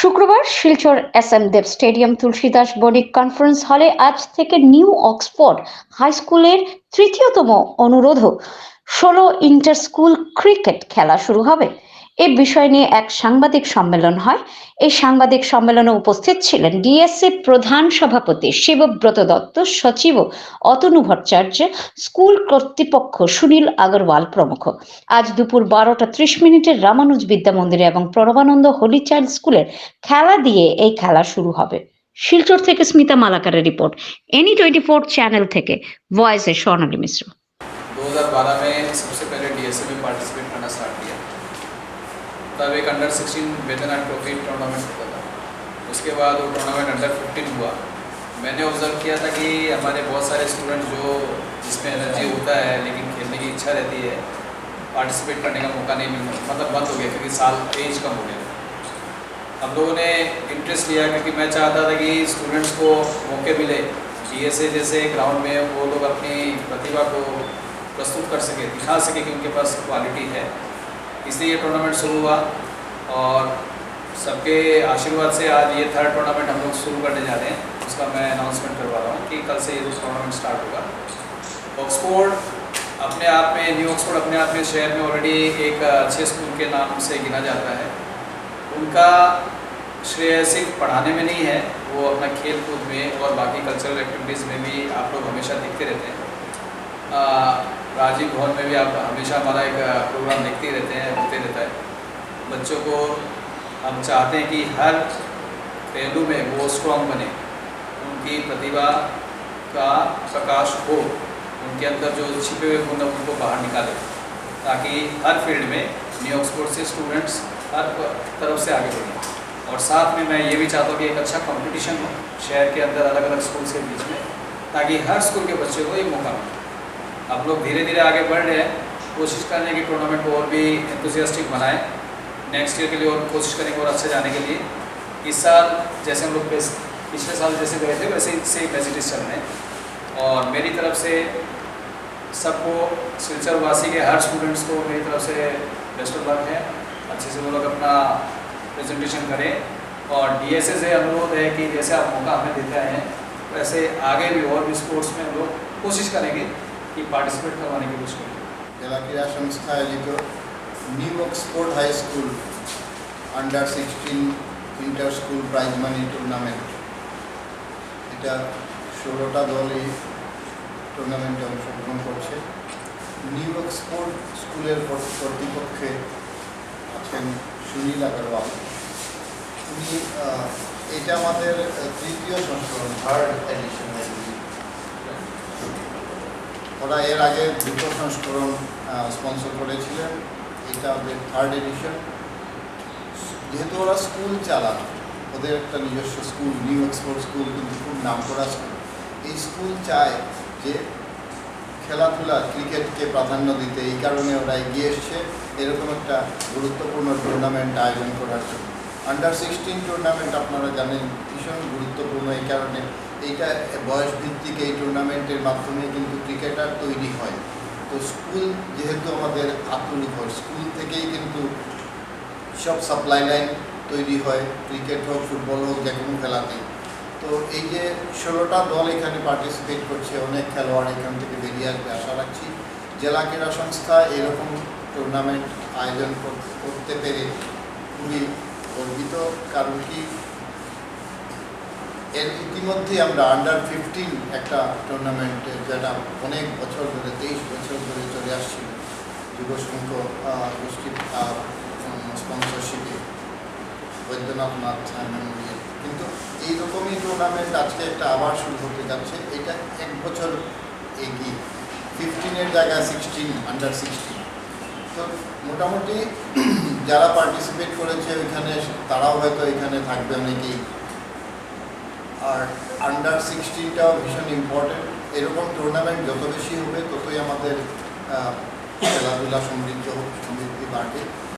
শুক্রবার Silchar S M Dev stadium Tulsidas Banik conference হলে আজ থেকে নিউ অক্সফোর্ড হাই স্কুলের তৃতীয়তম অনুরোধ ষোলো ইন্টার স্কুল ক্রিকেট খেলা শুরু হবে। এ বিষয় নিয়ে এক সাংবাদিক সম্মেলন হয় এই সাংবাদিক সম্মেলনে উপস্থিত ছিলেন ডিএসসি প্রধান সভাপতি শিবব্রত দত্ত সচিব অতনু ভট্টাচার্য স্কুল কর্তৃপক্ষ সুনীল আগরওয়াল প্রমুখ আজ দুপুর বারোটা ত্রিশ মিনিটে রামানুজ বিদ্যা মন্দিরে এবং প্রণবানন্দ হোলি চাইল্ড স্কুলের খেলা দিয়ে এই খেলা শুরু হবে শিলচর থেকে Smita মালাকারের report any twenty four channel থেকে ভয়েসে স্বর্ণালী মিশ্র 2012 में सबसे पहले डीएसए में तब एक अंडर 16 वेटरन ट्रॉफी टूर्नामेंट होता था। उसके बाद वो टूर्नामेंट अंडर 15 हुआ। मैंने ऑब्ज़र्व किया था कि हमारे बहुत सारे स्टूडेंट जो जिसमें एनर्जी होता है, लेकिन खेलने की इच्छा रहती है पार्टिसिपेट करने का मौका नहीं मिलता। मतलब बंद हो गया, क्योंकि साल एज कम हो गया। हम लोगों ने इंटरेस्ट लिया, क्योंकि मैं चाहता था कि स्टूडेंट्स को मौके मिले। डीएसए जैसे ग्राउंड में वो लोग अपनी प्रतिभा को प्रस्तुत कर सके, दिखा सके कि उनके पास क्वालिटी है। इसलिए ये टूर्नामेंट शुरू हुआ और सबके आशीर्वाद से आज ये थर्ड टूर्नामेंट हम लोग शुरू करने जा रहे हैं उसका मैं अनाउंसमेंट करवा रहा हूँ कि कल से ये टूर्नामेंट स्टार्ट होगा। ऑक्सफोर्ड अपने आप में न्यू ऑक्सफोर्ड अपने आप में शहर में ऑलरेडी एक अच्छे स्कूल के नाम से गिना जाता है। उनका श्रेय सिर्फ़ पढ़ाने में नहीं है वो अपना खेल कूद में और बाकी कल्चरल एक्टिविटीज़ में भी आप लोग हमेशा दिखते रहते हैं। आ, राजीव भवन में भी आप हमेशा हमारा एक प्रोग्राम देखते रहते हैं, होते रहता है। बच्चों को हम चाहते हैं कि हर पहलू में वो स्ट्रॉन्ग बने। उनकी प्रतिभा का प्रकाश हो, उनके अंदर जो छिपे हुए गुण उनको बाहर निकाले। ताकि हर फ़ील्ड में न्यू ऑक्सफोर्ड से स्टूडेंट्स हर तरफ़ से आगे बढ़ें। और साथ में मैं ये भी चाहता हूँ कि एक अच्छा कंपटीशन हो, शहर के अंदर अलग अलग स्कूल्स के बीच में, ताकि हर स्कूल के बच्चे को ये मौका मिले। हम लोग धीरे धीरे आगे बढ़ रहे हैं। कोशिश कर रहे हैं कि टूर्नामेंट को और भी एंथुसियास्टिक बनाएँ। नेक्स्ट ईयर के लिए और कोशिश करेंगे और अच्छे जाने के लिए। इस साल जैसे हम लोग पिछ- पिछले साल जैसे गए थे, वैसे सेम मैसेजेस चल रहे हैं। और मेरी तरफ़ से सबको सिलचर वासी के हर स्टूडेंट्स को मेरी तरफ़ से बेस्ट ऑफ़ लक है। अच्छे से वो लोग अपना प्रेजेंटेशन करें। और डी एस से अनुरोध है कि जैसे आप मौका हमें देते हैं, वैसे आगे भी और भी स्पोर्ट्स में हम लोग कोशिश करेंगे। কি পার্টিসিপেট করা કરવાની કે પૂછો જિલ્લા ક્રીડા સંસ્થા આયોજિત New York sport high school under sixteen inter school prize money tournament এটা ষোলোটা দল এই টুর্নামেন্টে অংশগ্রহণ করছে। নিউইয়র্ক স্পোর্ট স্কুলের কর্তৃপক্ষে আছেন সুনীল আগরওয়াল। উনি এটা আমাদের তৃতীয় সংস্করণ থার্ড এডিশন ওরা এর আগে দুটো সংস্করণ স্পন্সর করেছিলেন। এটা ওদের থার্ড এডিশন যেহেতু ওরা স্কুল চালান, ওদের একটা নিজস্ব স্কুল নিউ এক্সপোর্ট স্কুল কিন্তু খুব নাম করা স্কুল এই স্কুল চায় যে খেলাধুলা ক্রিকেটকে প্রাধান্য দিতে। এই কারণে ওরা এগিয়ে এসছে। এরকম একটা গুরুত্বপূর্ণ টুর্নামেন্ট আয়োজন করার জন্য। আন্ডার সিক্সটিন টুর্নামেন্ট আপনারা জানেন, ভীষণ গুরুত্বপূর্ণ। এই কারণে এইটা বয়স ভিত্তিক এই টুর্নামেন্টের মাধ্যমে কিন্তু ক্রিকেটার তৈরি হয়। তো স্কুল যেহেতু আমাদের আত্মনির্ভর স্কুল থেকেই কিন্তু সব সাপ্লাই লাইন তৈরি হয় ক্রিকেট হোক ফুটবল হোক, যে কোনো খেলাতে। তো এই যে ষোলোটা দল এখানে পার্টিসিপেট করছে, অনেক খেলোয়াড় এখান থেকে বেরিয়ে আসবে আশা রাখছি। জেলা ক্রীড়া সংস্থা এরকম টুর্নামেন্ট আয়োজন কর- করতে পেরে খুবই গর্বিত। কারণ কি এর ইতিমধ্যেই আমরা আন্ডার ফিফটিন একটা টুর্নামেন্ট যেটা অনেক বছর ধরে, তেইশ বছর ধরে চলে আসছিল। যুব সংঘ গোষ্ঠীর স্পন্সরশিপে বৈদ্যনাথ নাথ মেমোরিয়াল কিন্তু এইরকমই টুর্নামেন্ট আজকে একটা আবার শুরু হতে যাচ্ছে। এটা এক বছর এগিয়ে। ফিফটিনের জায়গায় সিক্সটিন আন্ডার সিক্সটিন তো মোটামুটি যারা পার্টিসিপেট করেছে ওইখানে, তারাও হয়তো এখানে থাকবে অনেকেই। আর আন্ডার সিক্সটিটাও ভীষণ ইম্পর্টেন্ট এরকম টুর্নামেন্ট যত বেশি হবে, ততই আমাদের খেলাধুলা সমৃদ্ধ, সমৃদ্ধি বাড়বে।